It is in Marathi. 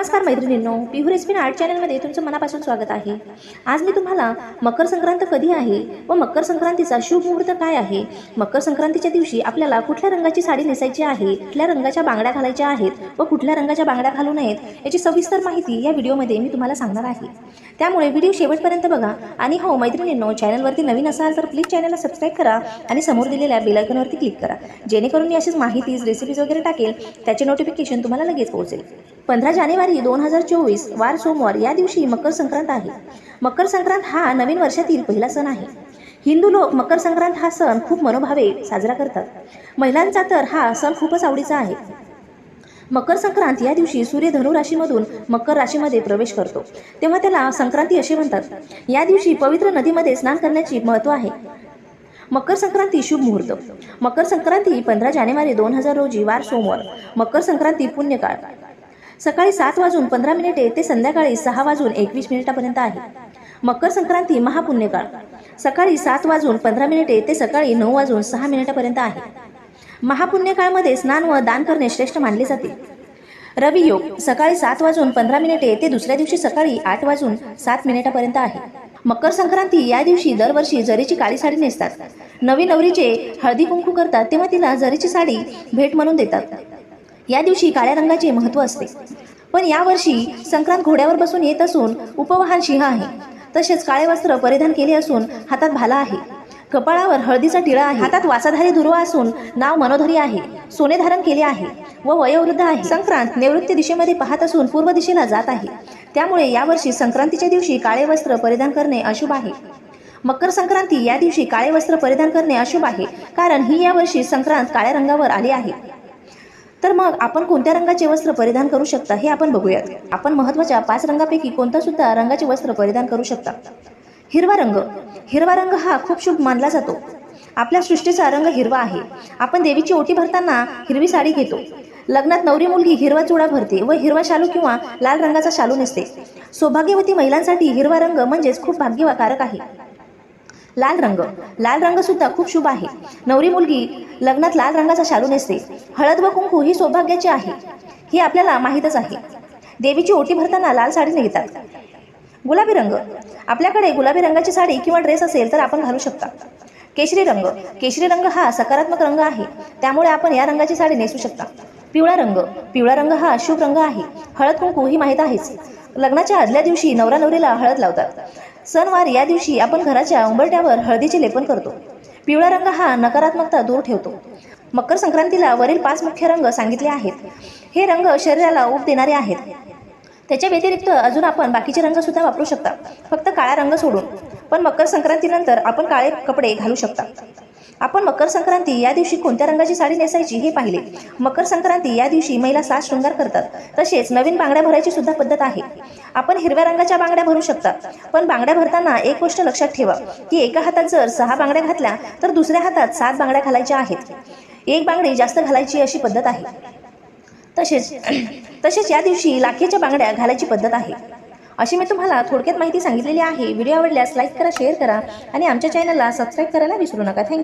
नमस्कार मैत्रिणींनो पिहू रेसिपी आर्ट चॅनलमध्ये तुमचं मनापासून स्वागत आहे. आज मी तुम्हाला मकर संक्रांत कधी आहे व मकर संक्रांतीचा शुभ मुहूर्त काय आहे? मकर संक्रांतीच्या दिवशी आपल्याला कुठल्या रंगाची साडी नेसायची आहे कुठल्या रंगाच्या बांगड्या घालायच्या आहेत व कुठल्या रंगाच्या बांगड्या घालू नयेत याची सविस्तर माहिती या व्हिडिओमध्ये मी तुम्हाला सांगणार आहे. त्यामुळे व्हिडिओ शेवटपर्यंत बघा आणि हो मैत्रिणींनो चॅनलवरती नवीन असाल तर प्लीज चॅनलला सबस्क्राईब करा आणि समोर दिलेल्या बेलायकनवरती क्लिक करा. जेणेकरून मी अशीच माहितीज रेसिपीज वगैरे टाकेल त्याचे नोटिफिकेशन तुम्हाला लगेच पोहोचेल. पंधरा जानेवारी दोन हजार चोवीस वार सोमवार या दिवशी मकर संक्रांत आहे. मकर संक्रांत हा नवीन वर्षातील पहिला सण आहे. हिंदू लोक मकर संक्रांत हा सण खूप मनोभावे साजरा करतात. महिलांचा तर हा सण खूपच आवडीचा आहे. मकर संक्रांत या दिवशी सूर्य धनु राशीमधून मकर राशीमध्ये प्रवेश करतो. तेव्हा त्याला संक्रांती असे म्हणतात. या दिवशी पवित्र नदीमध्ये स्नान करण्याची महत्त्व आहे. मकर संक्रांती शुभ मुहूर्त. मकर संक्रांती पंधरा जानेवारी दोन हजार रोजी वार सोमवार. मकर संक्रांती पुण्यकाळ. सकाळी सात वाजून पंधरा मिनिटे ते संध्याकाळी सहा वाजून एकवीस मिनिटापर्यंत आहे. मकर संक्रांती महापुण्यकाळ. सकाळी सात वाजून पंधरा मिनिटे ते सकाळी नऊ वाजून सहा मिनिटापर्यंत आहे. महापुण्यकाळमध्ये स्नान व दान करणे श्रेष्ठ मानले जाते. रवी योग सकाळी सात वाजून पंधरा मिनिटे ते दुसऱ्या दिवशी सकाळी आठ वाजून सात मिनिटापर्यंत आहे. मकर संक्रांती या दिवशी दरवर्षी जरीची काळी साडी नेसतात. नवी नवरीचे हळदी कुंकू करतात तेव्हा तिला जरीची साडी भेट म्हणून देतात. या दिवशी काळ्या रंगाचे महत्त्व असते. पण यावर्षी संक्रांत घोड्यावर बसून येत असून उपवाहन सिंह आहे. तसेच काळे वस्त्र परिधान केले असून हातात भाला आहे. कपाळावर हळदीचा टिळा आहे. हातात वासाधारी दुर्वा असून नाव मनोधरी आहे. सोने धारण केले आहे व वयोवृद्ध आहे. संक्रांत नैऋत्य दिशेमध्ये पाहत असून पूर्व दिशेला जात आहे. त्यामुळे यावर्षी संक्रांतीच्या दिवशी काळे वस्त्र परिधान करणे अशुभ आहे. मकर संक्रांती या दिवशी काळे वस्त्र परिधान करणे अशुभ आहे. कारण ही यावर्षी संक्रांत काळ्या रंगावर आली आहे. तर मग आपण कोणत्या रंगाचे वस्त्र परिधान करू शकता हे आपण बघूयात. आपण महत्त्वाच्या पाच रंगापैकी कोणता सुद्धा रंगाचे वस्त्र परिधान करू शकता. हिरवा रंग. हिरवा रंग हा खूप शुभ मानला जातो. आपल्या सृष्टीचा रंग हिरवा आहे. आपण देवीची ओटी भरताना हिरवी साडी घेतो. लग्नात नवरी मुलगी हिरवा चुडा भरते व हिरवा शालू किंवा लाल रंगाचा शालू नेसते. सौभाग्यवती महिलांसाठी हिरवा रंग म्हणजेच खूप भाग्यकारक आहे. लाल रंग. लाल रंग सुद्धा खूप शुभ आहे. नवरी मुलगी लग्नात लाल रंगाचा शालू नेसते. हळद व कुंकू ही सौभाग्याची आहे. ही आपल्याला माहीतच आहे. देवीची ओटी भरताना लाल साडी नेतात. गुलाबी रंग. आपल्याकडे गुलाबी रंगाची साडी किंवा ड्रेस असेल तर आपण घालू शकता. केशरी रंग. केशरी रंग हा सकारात्मक रंग आहे. त्यामुळे आपण या रंगाची साडी नेसू शकता. पिवळा रंग. पिवळा रंग हा शुभ रंग आहे. हळद कुंकू ही माहीत आहेच. लग्नाच्या आदल्या दिवशी नवरा नवरीला हळद लावतात. सणवार या दिवशी आपण घराच्या उंबरट्यावर हळदीचे लेपन करतो. पिवळा रंग हा नकारात्मकता दूर ठेवतो. मकर संक्रांतीला वरील पाच मुख्य रंग सांगितले आहेत. हे रंग शरीराला ऊब देणारे आहेत. त्याच्या व्यतिरिक्त अजून आपण बाकीचे रंग सुद्धा वापरू शकता. फक्त काळा रंग सोडून. पण मकर संक्रांतीनंतर आपण काळे कपडे घालू शकता. आपण मकर संक्रांती या दिवशी कोणत्या रंगाची साडी नेसायची हे पाहिले. मकर संक्रांती या दिवशी महिला सात शृंगार करतात. तसेच नवीन बांगड्या भरायची सुद्धा पद्धत आहे. आपण हिरव्या रंगाच्या बांगड्या भरू शकता. पण बांगड्या भरताना एक गोष्ट लक्षात ठेवा की एका हातात जर सहा बांगड्या घातल्या तर दुसऱ्या हातात सात बांगड्या घालायच्या आहेत. एक बांगडी जास्त घालायची अशी पद्धत आहे. तसेच तसेच या दिवशी लाखेच्या बांगड्या घालायची पद्धत आहे. अशी मी तुम्हाला थोडक्यात माहिती सांगितलेली आहे. व्हिडिओ आवडल्यास लाईक करा शेअर करा आणि आमच्या चॅनलला सबस्क्राईब करायला विसरू नका. थँक्यू.